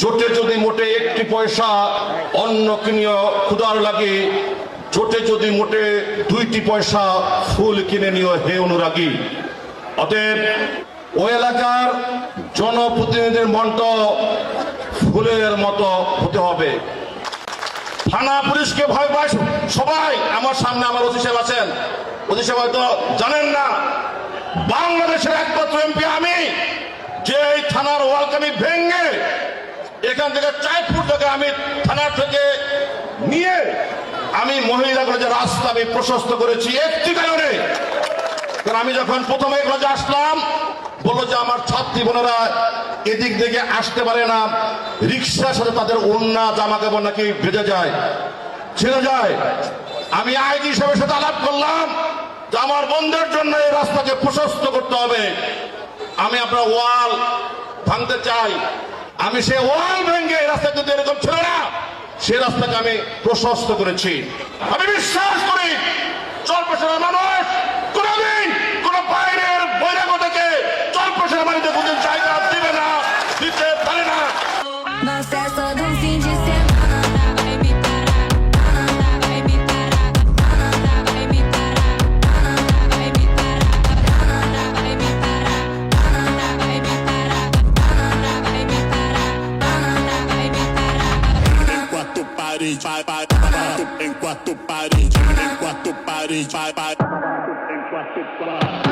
জোটে যদি মোটে একটি পয়সা অন্য কিনিয় ক্ষুদার লাগে, জোটে যদি মোটে দুইটি পয়সা ফুল কিনে নিও হে অনুরাগী। অতএব ওই এলাকার জনপ্রতিনিধির মন্ত্র ফুলের মতো হতে হবে। থানা পুলিশকে ভয় পায় সবাই। আমার সামনে আমার ওসি সাহেব আছেন। ওসি সাহেব হয়তো জানেন না, বাংলাদেশের একমাত্র এমপি আমি, যে এই থানার ওয়ালকে আমি ভেঙে এখান থেকে ফুট থেকে আমি থানা থেকে নিয়ে আমি মহিলাগুলো যে রাস্তা আমি প্রশস্ত করেছি, একটি কারণে কারণ আমি যখন প্রথমে এগুলো আসলাম, বলল যে আমার ছাত্রী বোনেরা এদিক থেকে আসতে পারে না, রিক্সার সাথে তাদের অন্য জামা কাপড় নাকি ভেজে যায়, ছেড়ে যায়। আমি আইডি সাহেবের সাথে আলাপ করলাম যে আমার বন্ধের জন্য এই রাস্তাকে প্রশস্ত করতে হবে। আমি আপনার ওয়াল ভাঙতে চাই আমি সে ওয়াল ভেঙে রাস্তা কিন্তু এরকম ছিল না সে রাস্তাকে আমি প্রশস্ত করেছি। আমি বিশ্বাস করি parede, vai, vai, quatro, em quatro em quatro parede, vai, vai, em quatro parede.